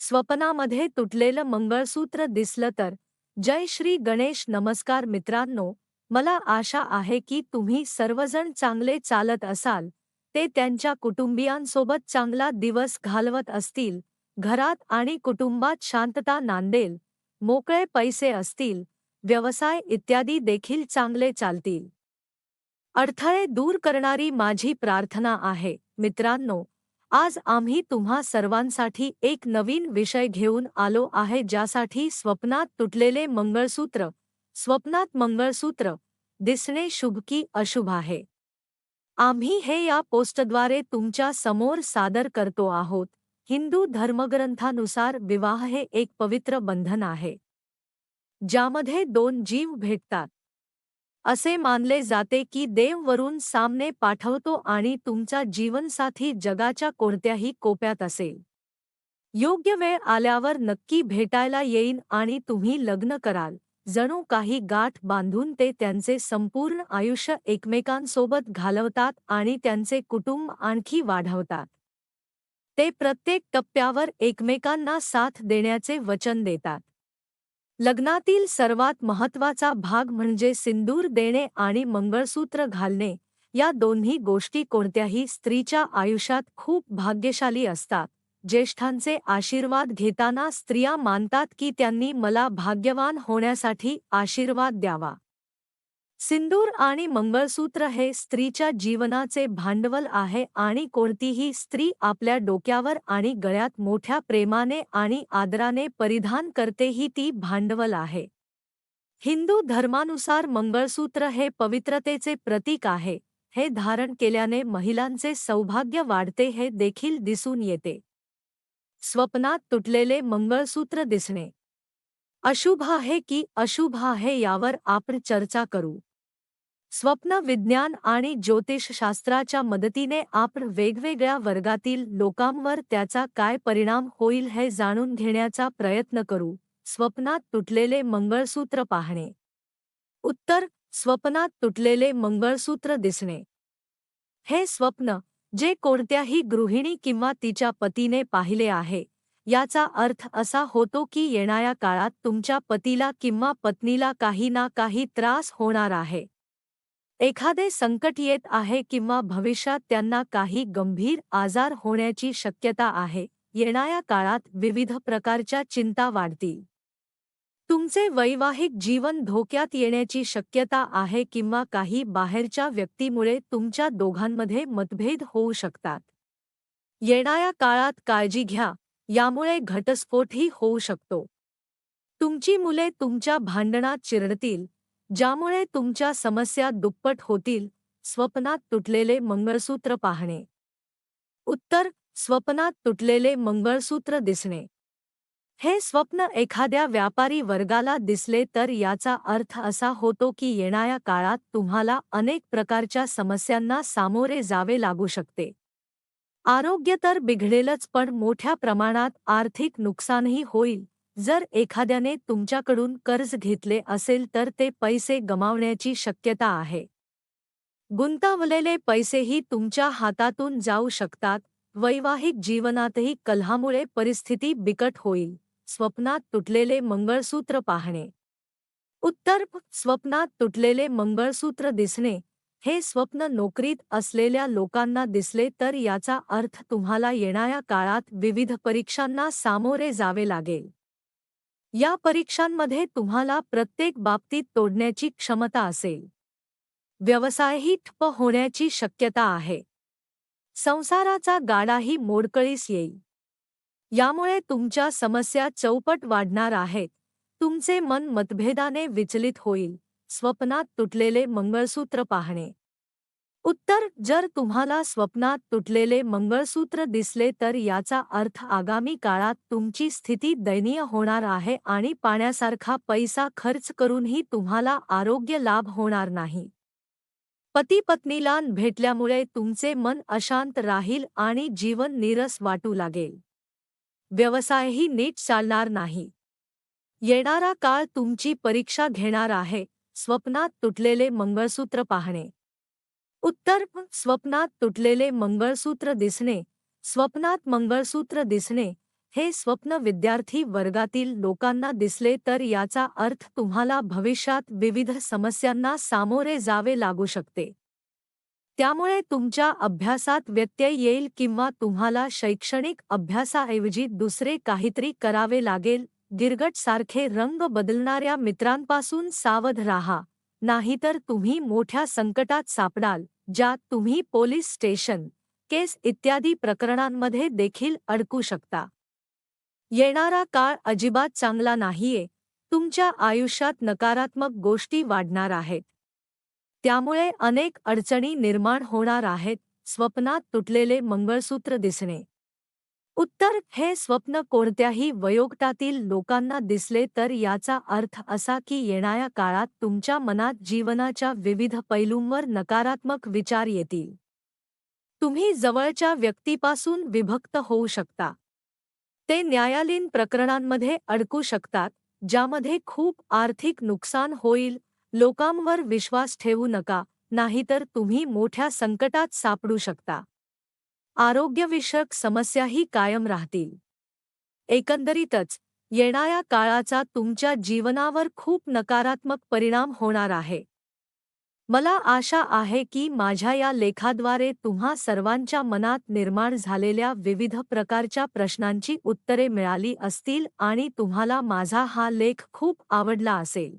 स्वप्नामध्ये तुटलेलं मंगळसूत्र दिसलं तर. जय श्री गणेश नमस्कार मित्रांनो. मला आशा आहे की तुम्ही सर्वजण चांगले चालत असाल. ते त्यांच्या कुटुंबियांसोबत चांगला दिवस घालवत असतील. घरात आणि कुटुंबात शांतता नांदेल. मोकळे पैसे असतील. व्यवसाय इत्यादी देखील चांगले चालतील. अडथळे दूर करणारी माझी प्रार्थना आहे मित्रांनो. आज आम्ही तुम्हा सर्वांसाठी एक नवीन विषय घेऊन आलो आहे ज्यासाठी स्वप्नात तुटलेले मंगळसूत्र स्वप्नात मंगळसूत्र दिसणे शुभ की अशुभ आहे. आम्ही हे या पोस्टद्वारे तुमच्यासमोर सादर करतो आहोत. हिंदू धर्मग्रंथानुसार विवाह हे एक पवित्र बंधन आहे. ज्यामध्ये दोन जीव भेटतात. असे मानले जाते की देव वरून सामने पाठवतो आणि तुमचा जीवनसाथी जगाच्या कोणत्याही कोप्यात असेल. योग्य वेळ आल्यावर नक्की भेटायला येईन आणि तुम्ही लग्न कराल. जणू काही गाठ बांधून ते त्यांचे संपूर्ण आयुष्य एकमेकांसोबत घालवतात आणि त्यांचे कुटुंब आणखी वाढवतात. ते प्रत्येक टप्प्यावर एकमेकांना साथ देण्याचे वचन देतात. लग्नातील सर्वात महत्त्वाचा भाग म्हणजे सिंदूर देणे आणि मंगळसूत्र घालणे. या दोन्ही गोष्टी कोणत्याही स्त्रीच्या आयुष्यात खूप भाग्यशाली असतात. ज्येष्ठांचे आशीर्वाद घेताना स्त्रिया मानतात की त्यांनी मला भाग्यवान होण्यासाठी आशीर्वाद द्यावा. सिंदूर आणि मंगळसूत्र हे स्त्रीच्या जीवनाचे भांडवल आहे आणि कोणतीही स्त्री आपल्या डोक्यावर आणि गळ्यात मोठ्या प्रेमाने आणि आदराने परिधान करते ही ती भांडवल आहे. हिंदू धर्मानुसार मंगळसूत्र हे पवित्रतेचे प्रतीक आहे, हे धारण केल्याने महिलांचे सौभाग्य वाढते हे देखील दिसून येते. स्वप्नात तुटलेले मंगळसूत्र दिसणे. अशुभ आहे की अशुभ आहे यावर आपण चर्चा करू. स्वप्न, विज्ञान आणि ज्योतिषशास्त्राच्या मदतीने आपण वेगवेगळ्या वर्गातील लोकांवर त्याचा काय परिणाम होईल हे जाणून घेण्याचा प्रयत्न करू. स्वप्नात तुटलेले मंगळसूत्र पाहणे. उत्तर, स्वप्नात तुटलेले मंगळसूत्र दिसणे. हे स्वप्न, जे कोणत्याही गृहिणी किंवा तिच्या पतीने पाहिले आहे, याचा अर्थ असा होतो की येणाऱ्या काळात तुमच्या पतीला किंवा पत्नीला काही ना काही त्रास होणार आहे. एखादे संकट येत आहे किंवा भविष्यात त्यांना काही गंभीर आजार होण्याची शक्यता आहे येणाऱ्या काळात विविध प्रकारच्या चिंता वाढतील. तुमचे वैवाहिक जीवन धोक्यात येण्याची शक्यता आहे किंवा काही बाहेरच्या व्यक्तीमुळे तुमच्या दोघांमध्ये मतभेद होऊ शकतात. येणाऱ्या काळात काळजी घ्या यामुळे घटस्फोटही होऊ शकतो. तुमची मुले तुमच्या भांडणात चिरडतील ज्यामुळे तुमच्या समस्या दुप्पट होतील स्वप्नात तुटलेले मंगळसूत्र पाहणे. उत्तर स्वप्नात तुटलेले मंगळसूत्र दिसणे. हे स्वप्न एखाद्या व्यापारी वर्गाला दिसले तर याचा अर्थ असा होतो की येणाऱ्या काळात तुम्हाला अनेक प्रकारच्या समस्यांना सामोरे जावे लागू शकते. आरोग्य तर बिघडेलच पण मोठ्या प्रमाणात आर्थिक नुकसानही होईल. जर एखाद्याने तुमच्याकडून कर्ज घेतले असेल तर ते पैसे गमावण्याची शक्यता आहे. गुंतावलेले पैसेही तुमच्या हातातून जाऊ शकतात वैवाहिक जीवनातही कलहामुळे परिस्थिती बिकट होईल. स्वप्नात तुटलेले मंगळसूत्र पाहणे. उत्तर स्वप्नात तुटलेले मंगळसूत्र दिसणे. हे स्वप्न नोकरीत असलेल्या लोकांना दिसले तर याचा अर्थ तुम्हाला येणाऱ्या काळात विविध परीक्षांना सामोरे जावे लागेल. या परीक्षांमध्ये तुम्हाला प्रत्येक बाबतीत तोडण्याची क्षमता असेल. व्यवसायही ठप्प होण्याची शक्यता आहे. संसाराचा गाडाही मोडकळीस येईल. यामुळे तुमच्या समस्या चौपट वाढणार आहेत. तुमचे मन मतभेदाने विचलित होईल. स्वप्नात तुटलेले मंगळसूत्र पाहणे. उत्तर जर तुम्हाला स्वप्नात तुटलेले मंगळसूत्र दिसले तर याचा अर्थ आगामी काळात तुमची स्थिती दयनीय होणार आहे आणि पाण्यासारखा पैसा खर्च करूनही तुम्हाला आरोग्य लाभ होणार नाही. पती पत्नीला भेटल्यामुळे तुमचे मन अशांत राहील आणि जीवन नीरस वाटू लागेल. व्यवसायही नीट चालणार नाही. येणारा काळ तुमची परीक्षा घेणार आहे. स्वप्नात तुटलेले मंगळसूत्र पाहणे. उत्तर स्वप्नात तुटलेले मंगळसूत्र दिसणे. स्वप्नात मंगळसूत्र दिसणे. हे स्वप्न विद्यार्थी वर्गातील लोकांना दिसले तर याचा अर्थ तुम्हाला भविष्यात विविध समस्यांना सामोरे जावे लागू शकते. त्यामुळे तुमच्या अभ्यासात व्यत्यय येईल किंवा तुम्हाला शैक्षणिक अभ्यासाऐवजी दुसरे काहीतरी करावे लागेल. गिरगट सारखे रंग बदलणाऱ्या मित्रांपासून सावध राहा. नाहीतर तुम्ही मोठ्या संकटात सापडाल ज्यात तुम्ही पोलीस स्टेशन, केस इत्यादी प्रकरणांमध्ये देखील अडकू शकता. येणारा काळ अजिबात चांगला नाहीये, तुमच्या आयुष्यात नकारात्मक गोष्टी वाढणार आहेत. त्यामुळे अनेक अडचणी निर्माण होणार आहेत, स्वप्नात तुटलेले मंगळसूत्र दिसणे. उत्तर हे स्वप्न कोणत्याही वयोगटातील लोकांना दिसले तर याचा अर्थ असा की येणाऱ्या काळात तुमच्या मनात जीवनाच्या विविध पैलूंवर नकारात्मक विचार येतील. तुम्ही जवळच्या व्यक्तीपासून विभक्त होऊ शकता. ते न्यायालयीन प्रकरणांमध्ये अडकू शकतात ज्यामध्ये खूप आर्थिक नुकसान होईल. लोकांवर विश्वास ठेवू नका नाहीतर तुम्ही मोठ्या संकटात सापडू शकता. आरोग्यविषयक समस्याही कायम राहतील. एकंदरीतच येणाऱ्या काळाचा तुमच्या जीवनावर खूप नकारात्मक परिणाम होणार आहे. मला आशा आहे की माझ्या या लेखाद्वारे तुम्हा सर्वांच्या मनात निर्माण झालेल्या विविध प्रकारच्या प्रश्नांची उत्तरे मिळाली असतील आणि तुम्हाला माझा हा लेख खूप आवडला असेल.